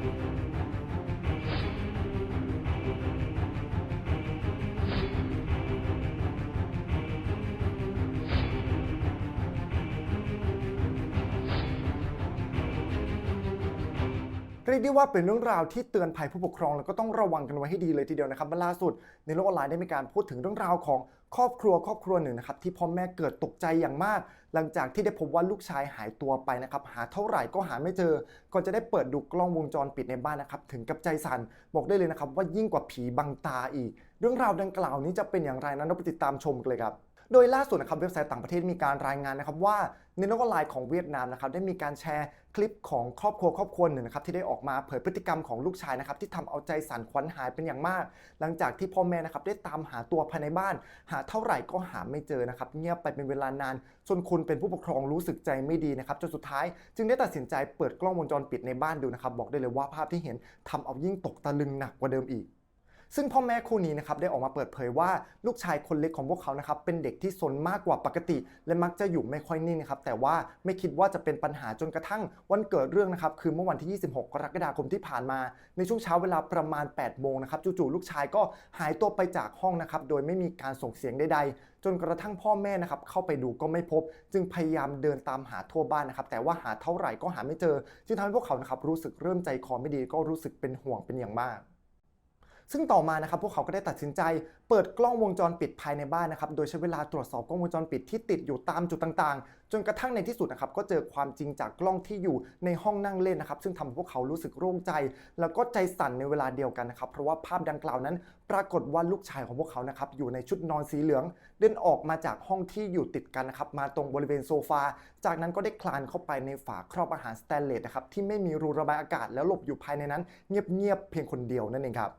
thank you เรียกได้ว่าเป็นเรื่องราวที่เตือนภัยผู้ปกครอง แล้วก็ต้องระวังกันไว้ให้ดีเลยทีเดียวนะครับล่าสุด ในโลกออนไลน์ได้มีการพูดถึงเรื่องราวของครอบครัวครอบครัวหนึ่งนะครับที่พ่อแม่เกิดตกใจอย่างมาก หลังจากที่ได้พบว่าลูกชายหายตัวไปนะครับหาเท่าไหร่ก็หาไม่เจอก่อนจะได้เปิดดูกล้องวงจรปิดในบ้านนะครับถึงกับใจสั่นบอกได้เลยนะครับว่ายิ่งกว่าผีบังตาอีก เรื่องราวดังกล่าวนี้จะเป็นอย่างไรนั้นเราไปติดตามชมกันเลยครับ โดยล่าสุดนะครับเว็บไซต์ต่างประเทศมีการรายงานนะครับว่าในโลกออนไลน์ของเวียดนามนะครับได้มีการแชร์คลิปของครอบครัวครอบครัวหนึ่งนะครับที่ได้ออกมาเผยพฤติกรรมของลูกชายนะครับที่ทำเอาใจสั่นขวัญหายเป็นอย่างมาก หลังจากที่พ่อแม่นะครับได้ตามหาตัวภายในบ้าน หาเท่าไหร่ก็หาไม่เจอนะครับเงียบไปเป็นเวลานานจนคุณเป็นผู้ปกครองรู้สึกใจไม่ดีนะครับจนสุดท้าย จึงได้ตัดสินใจเปิดกล้องวงจรปิดในบ้านดูนะครับบอกได้เลยว่าภาพที่เห็นทำเอายิ่งตกตะลึงหนักกว่าเดิมอีก ซึ่งพ่อแม่คู่นี้นะครับได้ออกมาเปิดเผยว่าลูกชายคนเล็กของพวกเขานะครับเป็นเด็กที่ซนมากกว่าปกติ และมักจะอยู่ไม่ค่อยนิ่งนะครับแต่ว่าไม่คิดว่าจะเป็นปัญหาจนกระทั่งวันเกิดเรื่องนะครับคือเมื่อวันที่ 26 กรกฎาคมที่ผ่านมา ในช่วงเช้าเวลาประมาณ 8 โมงนะครับจู่ๆลูกชายก็หายตัวไปจากห้องนะครับโดยไม่มีการส่งเสียงใดๆ จนกระทั่งพ่อแม่นะครับเข้าไปดูก็ไม่พบ จึงพยายามเดินตามหาทั่วบ้านนะครับแต่ว่าหาเท่าไหร่ก็หาไม่เจอ จึงทำให้พวกเขานะครับรู้สึกเริ่มใจคอไม่ดีก็รู้สึกเป็นห่วงเป็นอย่างมาก ซึ่งต่อมานะครับพวกเขาก็ได้ตัดสินใจ เปิดกล้องวงจรปิดภายในบ้านนะครับโดยใช้เวลาตรวจสอบกล้องวงจรปิดที่ติดอยู่ตามจุดต่างๆ จนกระทั่งในที่สุดนะครับก็เจอความจริงจากกล้องที่อยู่ในห้องนั่งเล่นนะครับซึ่งทำให้พวกเขารู้สึกโล่งใจ แล้วก็ใจสั่นในเวลาเดียวกันนะครับเพราะว่าภาพดังกล่าวนั้น ปรากฏว่าลูกชายของพวกเขานะครับอยู่ในชุดนอนสีเหลือง เดินออกมาจากห้องที่อยู่ติดกันนะครับมาตรงบริเวณโซฟา จากนั้นก็ได้คลานเข้าไปในฝาครอบอาหารสแตนเลสนะครับที่ไม่มีรูระบายอากาศแล้วหลบอยู่ภายในนั้น เงียบๆเพียงคนเดียวนั่นเองครับ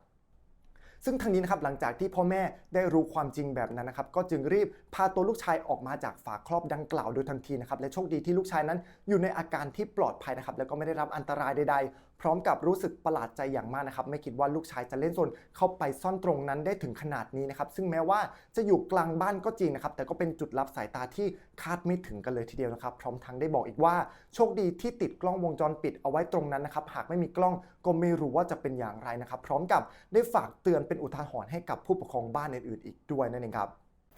ซึ่งทางนี้นะครับหลังจากที่พ่อแม่ได้รู้ความจริงแบบนั้นนะครับก็จึงรีบพาตัวลูกชายออกมาจากฝาครอบดังกล่าวโดยทันทีนะครับและโชคดีที่ลูกชายนั้นอยู่ในอาการที่ปลอดภัยนะครับแล้วก็ไม่ได้รับอันตรายใดๆ พร้อมกับรู้สึกประหลาดใจอย่างมากนะครับ ไม่คิดว่าลูกชายจะเล่นโซนเข้าไปซ่อนตรงนั้นได้ถึงขนาดนี้นะครับ ซึ่งแม้ว่าจะอยู่กลางบ้านก็จริงนะครับ แต่ก็เป็นจุดลับสายตาที่คาดไม่ถึงกันเลยทีเดียวนะครับ พร้อมทั้งได้บอกอีกว่า โชคดีที่ติดกล้องวงจรปิดเอาไว้ตรงนั้นนะครับ หากไม่มีกล้องก็ไม่รู้ว่าจะเป็นอย่างไรนะครับ พร้อมกับได้ฝากเตือนเป็นอุทาหรณ์ให้กับผู้ปกครองบ้านอื่นๆอีกด้วยนั่นเองครับ